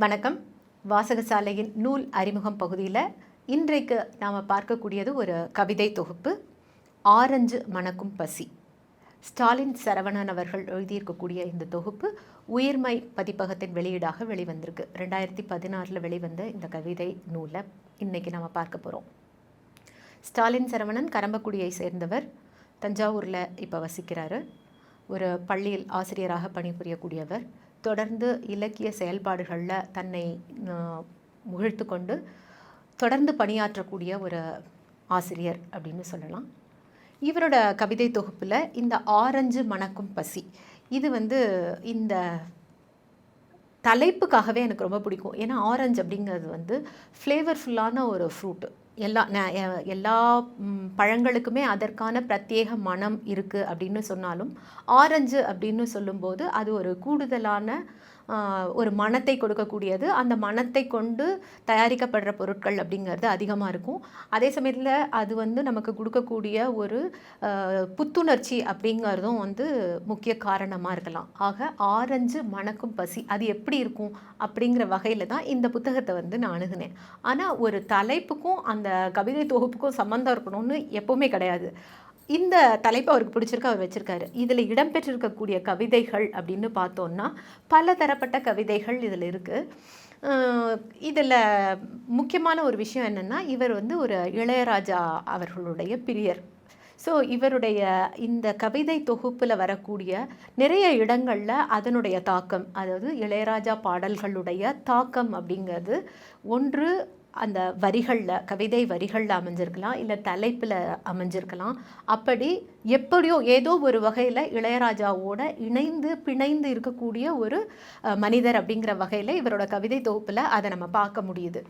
வணக்கம். வாசகசாலையின் நூல் அறிமுகம் பகுதியில் இன்றைக்கு நாம் பார்க்கக்கூடியது ஒரு கவிதை தொகுப்பு ஆரஞ்சு மணக்கும் பசி. ஸ்டாலின் சரவணன் அவர்கள் எழுதியிருக்கக்கூடிய இந்த தொகுப்பு உயிர்மை பதிப்பகத்தின் வெளியீடாக வெளிவந்திருக்கு. ரெண்டாயிரத்தி பதினாறில் வெளிவந்த இந்த கவிதை நூலை இன்றைக்கி நாம் பார்க்க போகிறோம் ஸ்டாலின் சரவணன் கரம்பக்குடியை சேர்ந்தவர். தஞ்சாவூரில் இப்போ வசிக்கிறாரு. ஒரு பள்ளியில் ஆசிரியராக பணிபுரியக்கூடியவர். தொடர்ந்து இலக்கிய செயல்பாடுகளில் தன்னை ஆஹ், முகிழ்த்து கொண்டு தொடர்ந்து பணியாற்றக்கூடிய ஒரு ஆசிரியர் அப்படின்னு சொல்லலாம். இவரோட கவிதை தொகுப்பில் இந்த ஆரஞ்சு மணக்கும் பசி இது வந்து இந்த தலைப்புக்காகவே எனக்கு ரொம்ப பிடிக்கும். ஏன்னா ஆரஞ்சு அப்படிங்கிறது வந்து ஃப்ளேவர்ஃபுல்லான ஒரு ஃப்ரூட்டு எல்லா ந- எல்லா பழங்களுக்குமே அதற்கான பிரத்யேக மனம் இருக்குது அப்படின்னு சொன்னாலும் ஆரஞ்சு அப்படின்னு சொல்லும்போது அது ஒரு கூடுதலான ஒரு மணத்தை கொடுக்கக்கூடியது. அந்த மனத்தை கொண்டு தயாரிக்கப்படுற பொருட்கள் அப்படிங்கிறது அதிகமாக இருக்கும். அதே சமயத்தில் அது வந்து நமக்கு கொடுக்கக்கூடிய ஒரு புத்துணர்ச்சி அப்படிங்கிறதும் வந்து முக்கிய காரணமாக இருக்கலாம். ஆக ஆரஞ்சு மணக்கும் பசி அது எப்படி இருக்கும் அப்படிங்கிற வகையில் தான் இந்த புத்தகத்தை வந்து நான் அணுகுனேன். ஆனால் ஒரு தலைப்புக்கும் அந்த கவிதை தொகுப்புக்கும் சம்மந்தம் இருக்கணும்னு எப்போவுமே கிடையாது. இந்த தலைப்பு அவருக்கு பிடிச்சிருக்கு அவர் வச்சுருக்காரு. இதில் இடம்பெற்றிருக்கக்கூடிய கவிதைகள் அப்படின்னு பார்த்தோம்னா பல தரப்பட்ட கவிதைகள் இதில் இருக்குது இதில் முக்கியமான ஒரு விஷயம் என்னென்னா இவர் வந்து ஒரு இளையராஜா அவர்களுடைய பிரியர். ஸோ இவருடைய இந்த கவிதை தொகுப்பில் வரக்கூடிய நிறைய இடங்களில் அதனுடைய தாக்கம் அதாவது இளையராஜா பாடல்களுடைய தாக்கம் அப்படிங்கிறது ஒன்று அந்த வரிகளில் கவிதை வரிகளில் அமைஞ்சிருக்கலாம் இல்லை தலைப்பில் அமைஞ்சிருக்கலாம். அப்படி எப்படியோ ஏதோ ஒரு வகையில் இளையராஜாவோட இணைந்து பிணைந்து இருக்கக்கூடிய ஒரு மனிதர் அப்படிங்கிற வகையில் இவரோட கவிதை தொகுப்பில் அதை நம்ம பார்க்க முடியுது.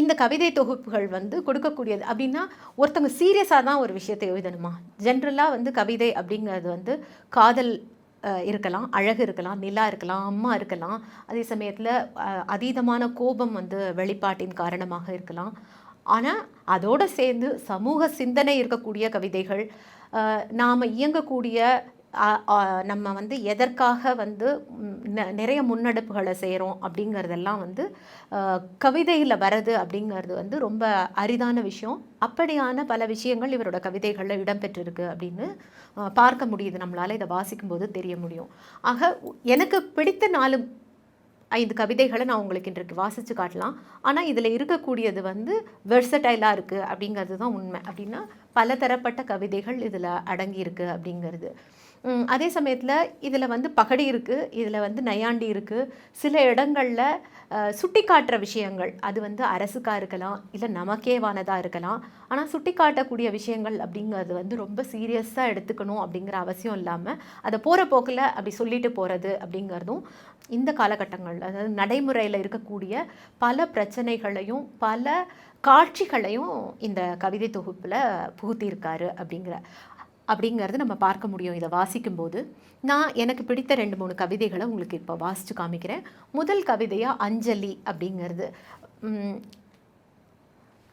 இந்த கவிதை தொகுப்புகள் வந்து கொடுக்கக்கூடியது அப்படின்னா ஒருத்தவங்க சீரியஸாக தான் ஒரு விஷயத்தை எழுதணுமா? ஜென்ரலாக வந்து கவிதை அப்படிங்கிறது வந்து காதல் இருக்கலாம். அழகு இருக்கலாம். நிலா இருக்கலாம். அம்மா இருக்கலாம். அதே சமயத்தில் அதீதமான கோபம் வந்து வெளிப்பாட்டின் காரணமாக இருக்கலாம். ஆனால் அதோடு சேர்ந்து சமூக சிந்தனை இருக்கக்கூடிய கவிதைகள் நாம் இயங்கக்கூடிய நம்ம வந்து எதற்காக வந்து நெ- நிறைய முன்னெடுப்புகளை செய்கிறோம் அப்படிங்கிறதெல்லாம் வந்து கவிதையில் வரது அப்படிங்கிறது வந்து ரொம்ப அரிதான விஷயம். அப்படியான பல விஷயங்கள் இவரோட கவிதைகளில் இடம்பெற்றிருக்கு அப்படின்னு பார்க்க முடியுது. நம்மளால் இதை வாசிக்கும்போது தெரிய முடியும். ஆக எனக்கு பிடித்த நாலு ஐந்து கவிதைகளை நான் உங்களுக்கு இன்றைக்கு வாசித்து காட்டலாம். ஆனால் இதில் இருக்கக்கூடியது வந்து வெர்சடைலாக இருக்குது அப்படிங்கிறது தான் உண்மை. அப்படின்னா பலதரப்பட்ட கவிதைகள் இதில் அடங்கியிருக்கு அப்படிங்கிறது. அதே சமயத்தில் இதில் வந்து பகடி இருக்குது இதில் வந்து நையாண்டி இருக்குது சில இடங்களில் சுட்டி காட்டுற விஷயங்கள் அது வந்து அரசுக்காக இருக்கலாம் இல்லை நமக்கேவானதாக இருக்கலாம். ஆனால் சுட்டி காட்டக்கூடிய விஷயங்கள் அப்படிங்கிறது வந்து ரொம்ப சீரியஸாக எடுத்துக்கணும் அப்படிங்கிற அவசியம் இல்லாமல் அதை போகிற போக்கில் அப்படி சொல்லிட்டு போகிறது அப்படிங்கிறதும் இந்த காலகட்டங்கள் அதாவது நடைமுறையில் இருக்கக்கூடிய பல பிரச்சனைகளையும் பல காட்சிகளையும் இந்த கவிதை தொகுப்பில் புகுத்தியிருக்காரு அப்படிங்கிற. அப்படிங்கிறது நம்ம பார்க்க முடியும். இதை வாசிக்கும்போது நான் எனக்கு பிடித்த ரெண்டு மூணு கவிதைகளை உங்களுக்கு இப்போ வாசித்து காமிக்கிறேன். முதல் கவிதையாக அஞ்சலி அப்படிங்கிறது.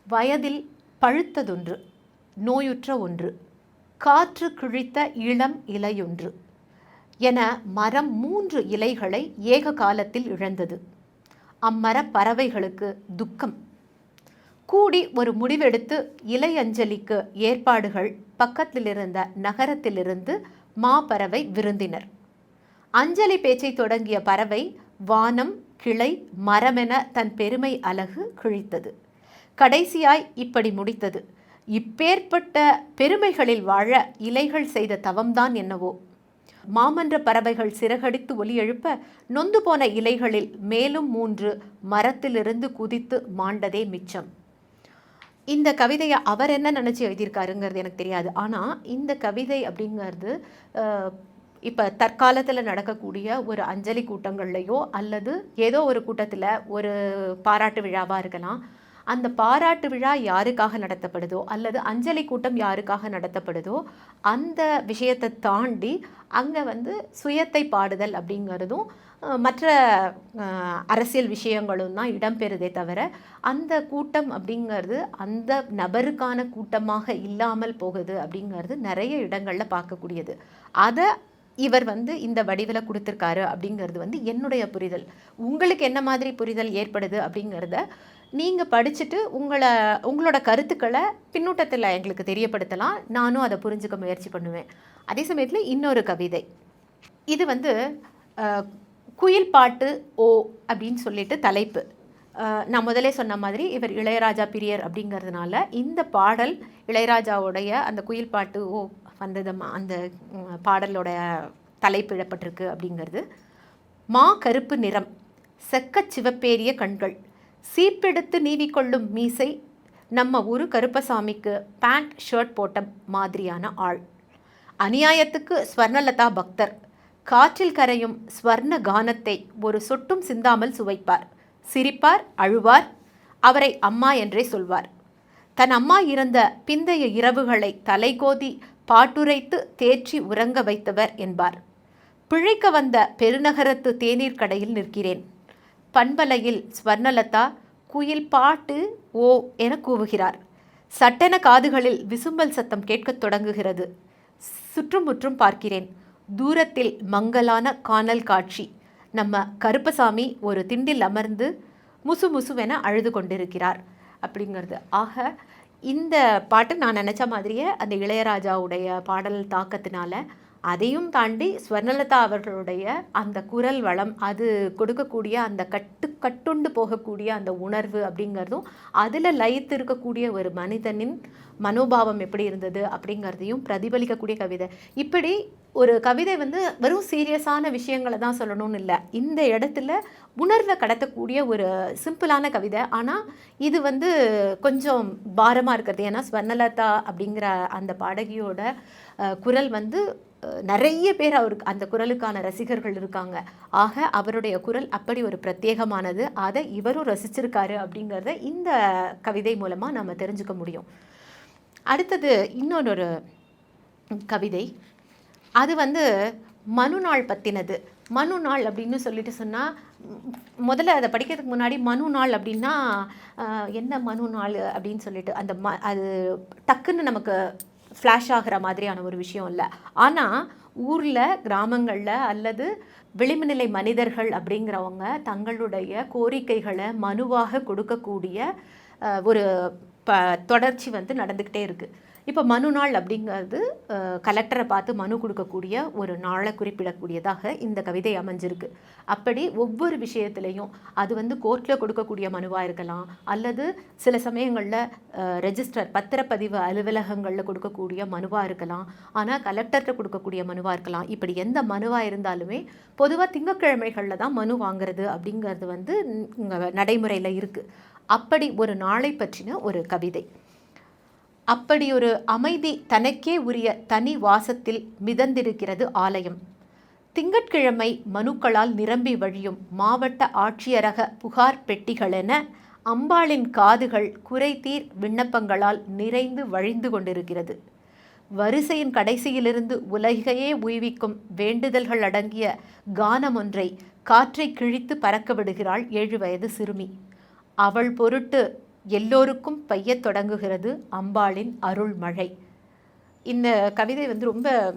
வயதில் பழுத்ததொன்று நோயுற்ற ஒன்று காற்று கிழித்த இளம் இலையொன்று என மரம் மூன்று இலைகளை ஏக காலத்தில் இழந்தது. அம்மரப் பறவைகளுக்கு துக்கம். கூடி ஒரு முடிவெடுத்து இலை அஞ்சலிக்கு ஏற்பாடுகள் பக்கத்திலிருந்த நகரத்திலிருந்து மாபறவை விருந்தினர். அஞ்சலி பேச்சை தொடங்கிய பறவை வானம் கிளை மரமென தன் பெருமை அலகு கிழித்தது. கடைசியாய் இப்படி முடித்தது. இப்பேற்பட்ட பெருமைகளில் வாழ இலைகள் செய்த தவம்தான் என்னவோ. மாமன்ற பறவைகள் சிறகடித்து ஒலி எழுப்ப நொந்து போன இலைகளில் மேலும் மூன்று மரத்திலிருந்து குதித்து மாண்டதே மிச்சம். இந்த கவிதையை அவர் என்ன நினச்சி எழுதியிருக்காருங்கிறது எனக்கு தெரியாது. ஆனால் இந்த கவிதை அப்படிங்கிறது இப்போ தற்காலத்தில் நடக்கக்கூடிய ஒரு அஞ்சலி கூட்டங்கள்லையோ அல்லது ஏதோ ஒரு கூட்டத்தில் ஒரு பாராட்டு விழாவாக இருக்கலாம். அந்த பாராட்டு விழா யாருக்காக நடத்தப்படுதோ அல்லது அஞ்சலி கூட்டம் யாருக்காக நடத்தப்படுதோ அந்த விஷயத்தை தாண்டி அங்கே வந்து சுயத்தை பாடுதல் அப்படிங்கிறதும் மற்ற அரசியல் விஷயங்களும் தான் இடம்பெறுதே தவிர அந்த கூட்டம் அப்படிங்கிறது அந்த நபருக்கான கூட்டமாக இல்லாமல் போகுது அப்படிங்கிறது நிறைய இடங்களில் பார்க்கக்கூடியது. அதை இவர் வந்து இந்த வடிவில் கொடுத்துருக்காரு அப்படிங்கிறது வந்து என்னுடைய புரிதல். உங்களுக்கு என்ன மாதிரி புரிதல் ஏற்படுது அப்படிங்கிறத நீங்கள் படிச்சுட்டு உங்களை உங்களோட கருத்துக்களை பின்னூட்டத்தில் எங்களுக்கு தெரியப்படுத்தலாம். நானும் அதை புரிஞ்சுக்க முயற்சி பண்ணுவேன். அதே சமயத்தில் இன்னொரு கவிதை. இது வந்து குயில் பாட்டு ஓ அப்படின்னு சொல்லிட்டு தலைப்பு. நான் முதலே சொன்ன மாதிரி இவர் இளையராஜா பிரியர் அப்படிங்கிறதுனால இந்த பாடல் இளையராஜாவுடைய அந்த குயில் பாட்டு ஓ வந்தது அந்த ம், பாடலோட தலைப்பிடப்பட்டிருக்கு அப்படிங்கிறது. மா கருப்பு நிறம் செக்க சிவப்பேரிய கண்கள் சீப்பெடுத்து நீவிக்கொள்ளும் மீசை நம்ம ஊரு கருப்பசாமிக்கு பேண்ட் ஷர்ட் போட்ட மாதிரியான ஆள். அநியாயத்துக்கு ஸ்வர்ணலதா பக்தர். காற்றில் கரையும் ஸ்வர்ண கானத்தை ஒரு சொட்டும் சிந்தாமல் சுவைப்பார். சிரிப்பார் அழுவார். அவரை அம்மா என்றே சொல்வார். தன் அம்மா இறந்த பிந்தைய இரவுகளை தலைகோதி பாட்டுரைத்து தேற்றி உறங்க வைத்தவர் என்பார். பிழைக்க வந்த பெருநகரத்து தேநீர் கடையில் நிற்கிறேன். பண்பலையில் ஸ்வர்ணலதா குயில் பாட்டு ஓ என கூவுகிறார். சட்டென காதுகளில் விசும்பல் சத்தம் கேட்கத் தொடங்குகிறது. சுற்றுமுற்றும் பார்க்கிறேன். தூரத்தில் மங்கலான காணல் காட்சி. நம்ம கருப்பசாமி ஒரு திண்டில் அமர்ந்து முசு முசுவென அழுது கொண்டிருக்கிறார். அப்படிங்கிறது. ஆக இந்த பாட்டு நான் நினச்ச மாதிரியே அந்த இளையராஜாவுடைய பாடல் தாக்கத்தினால அதையும் தாண்டி ஸ்வர்ணலதா அவர்களுடைய அந்த குரல் வளம் அது கொடுக்கக்கூடிய அந்த கட்டு கட்டுண்டு போகக்கூடிய அந்த உணர்வு அப்படிங்கிறதும் அதில் லயித்து இருக்கக்கூடிய ஒரு மனிதனின் மனோபாவம் எப்படி இருந்தது அப்படிங்கிறதையும் பிரதிபலிக்கக்கூடிய கவிதை. இப்படி ஒரு கவிதை வந்து வெறும் சீரியஸான விஷயங்களை தான் சொல்லணும்னு இல்லை. இந்த இடத்துல உணர்வை கடத்தக்கூடிய ஒரு சிம்பிளான கவிதை. ஆனால் இது வந்து கொஞ்சம் பாரமாக இருக்கிறது. ஏன்னா ஸ்வர்ணலதா அப்படிங்கிற அந்த பாடகியோட குரல் வந்து நிறைய பேர் அவருக்கு அந்த குரலுக்கான ரசிகர்கள் இருக்காங்க. ஆக அவருடைய குரல் அப்படி ஒரு பிரத்யேகமானது. அதை இவரும் ரசிச்சிருக்காரு அப்படிங்கிறத இந்த கவிதை மூலமாக நம்ம தெரிஞ்சுக்க முடியும். அடுத்தது இன்னொரு கவிதை. அது வந்து மனு நாள் பற்றினது மனு நாள் அப்படின்னு சொல்லிட்டு சொன்னால் முதல்ல அதை படிக்கிறதுக்கு முன்னாடி மனு நாள் அப்படின்னா என்ன மனு நாள் அப்படின்னு சொல்லிட்டு அந்த ம அது டக்குன்னு நமக்கு ஃப்ளாஷ் ஆகிற மாதிரியான ஒரு விஷயம் இல்லை. ஆனால் ஊரில் கிராமங்களில் அல்லது விளிம்புநிலை மனிதர்கள் அப்படிங்கிறவங்க தங்களுடைய கோரிக்கைகளை மனுவாக கொடுக்கக்கூடிய ஒரு ப தொடர்ச்சி வந்து நடந்துக்கிட்டே இருக்குது இப்போ மனு நாள் அப்படிங்கிறது கலெக்டரை பார்த்து மனு கொடுக்கக்கூடிய ஒரு நாளை குறிப்பிடக்கூடியதாக இந்த கவிதை அமைஞ்சிருக்கு. அப்படி ஒவ்வொரு விஷயத்துலையும் அது வந்து கோர்ட்டில் கொடுக்கக்கூடிய மனுவாக இருக்கலாம் அல்லது சில சமயங்களில் ரெஜிஸ்டர் பத்திரப்பதிவு அலுவலகங்களில் கொடுக்கக்கூடிய மனுவாக இருக்கலாம் ஆனால் கலெக்டர்கிட்ட கொடுக்கக்கூடிய மனுவாக இருக்கலாம். இப்படி எந்த மனுவாக இருந்தாலுமே பொதுவாக திங்கட்கிழமைகளில் தான் மனு வாங்குறது அப்படிங்கிறது வந்து இங்கே நடைமுறையில் இருக்குது அப்படி ஒரு நாளை பற்றின ஒரு கவிதை. அப்படி ஒரு அமைதி தனக்கே உரிய தனி வாசத்தில் மிதந்திருக்கிறது ஆலயம். திங்கட்கிழமை மனுக்களால் நிரம்பி வழியும் மாவட்ட ஆட்சியரக புகார் பெட்டிகளென அம்பாளின் காதுகள் குறைதீர் விண்ணப்பங்களால் நிறைந்து வழிந்து கொண்டிருக்கிறது. வரிசையின் கடைசியிலிருந்து உலகையே உய்விக்கும் வேண்டுதல்கள் அடங்கிய கானம் ஒன்றை காற்றை கிழித்து பறக்க விடுகிறாள் ஏழு வயது சிறுமி. அவள் பொருட்டு எல்லோருக்கும் பெய்யத் தொடங்குகிறது அம்பாளின் அருள் மழை இந்த கவிதை வந்து ரொம்ப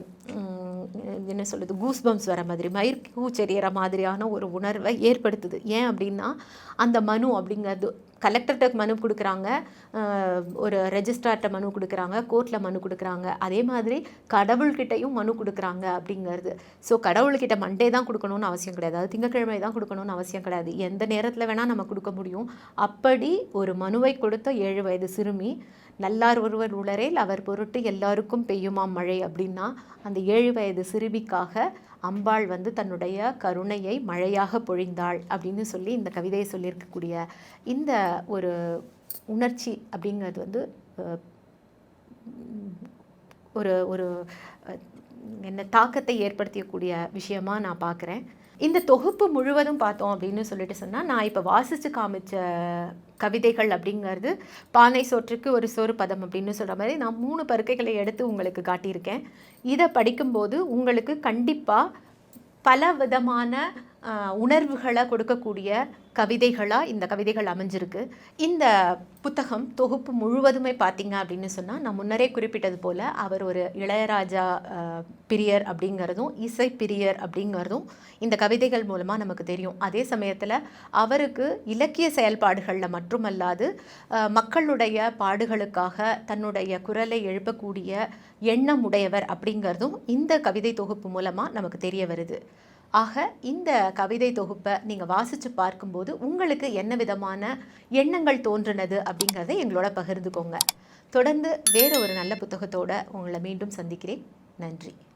என்ன சொல்லுது கூஸ்பம்ஸ் வர மாதிரி மயிர் கூச்செறிகிற மாதிரியான ஒரு உணர்வை ஏற்படுத்துது. ஏன் அப்படின்னா அந்த மனு அப்படிங்கிறது கலெக்டர்கிட்ட மனு கொடுக்குறாங்க. ஒரு ரெஜிஸ்ட்ரார்கிட்ட மனு கொடுக்குறாங்க. கோர்ட்டில் மனு கொடுக்குறாங்க. அதே மாதிரி கடவுள்கிட்டையும் மனு கொடுக்குறாங்க அப்படிங்கிறது. ஸோ கடவுள்கிட்ட மண்டே தான் கொடுக்கணும்னு அவசியம் கிடையாது. அதாவது திங்கக்கிழமை தான் கொடுக்கணும்னு அவசியம் கிடையாது. எந்த நேரத்தில் வேணால் நம்ம கொடுக்க முடியும். அப்படி ஒரு மனுவை கொடுத்த ஏழு வயது சிறுமி நல்லார் ஒருவர் உளரேல் அவர் பொருட்டு எல்லாருக்கும் பெய்யுமா மழை அப்படின்னா அந்த ஏழு வயது சிறுமிக்காக அம்பாள் வந்து தன்னுடைய கருணையை மழையாக பொழிந்தாள் அப்படின்னு சொல்லி இந்த கவிதையை சொல்லியிருக்கக்கூடிய இந்த ஒரு உணர்ச்சி அப்படிங்கிறது வந்து ஒரு ஒரு என்ன தாக்கத்தை ஏற்படுத்தக்கூடிய விஷயமா நான் பார்க்குறேன். இந்த தொகுப்பு முழுவதும் பார்த்தோம் அப்படின்னு சொல்லிட்டு சொன்னால் நான் இப்போ வாசித்து காமிச்ச கவிதைகள் அப்படிங்கிறது பானை சோற்றுக்கு ஒரு சோறு பதம் அப்படின்னு சொல்கிற மாதிரி நான் மூணு பருக்கைகளை எடுத்து உங்களுக்கு காட்டியிருக்கேன். இதை படிக்கும்போது உங்களுக்கு கண்டிப்பாக பல விதமான உணர்வுகளை கொடுக்கக்கூடிய கவிதைகளாக இந்த கவிதைகள் அமைஞ்சிருக்கு. இந்த புத்தகம் தொகுப்பு முழுவதுமே பார்த்தீங்க அப்படின்னு சொன்னால் நான் முன்னரே குறிப்பிட்டது போல் அவர் ஒரு இளையராஜா பிரியர் அப்படிங்கிறதும் இசை பிரியர் அப்படிங்கிறதும் இந்த கவிதைகள் மூலமாக நமக்கு தெரியும். அதே சமயத்தில் அவருக்கு இலக்கிய செயல்பாடுகளில் மட்டுமல்லாது மக்களுடைய பாடுகளுக்காக தன்னுடைய குரலை எழுப்பக்கூடிய எண்ணம் உடையவர் அப்படிங்கிறதும் இந்த கவிதை தொகுப்பு மூலமாக நமக்கு தெரிய வருது. ஆக இந்த கவிதை தொகுப்பை நீங்கள் வாசித்து பார்க்கும்போது உங்களுக்கு என்ன விதமான எண்ணங்கள் தோன்றுனது அப்படிங்கிறத எங்களோட பகிர்ந்துக்கோங்க. தொடர்ந்து வேறு ஒரு நல்ல புத்தகத்தோடு உங்களை மீண்டும் சந்திக்கிறேன். நன்றி.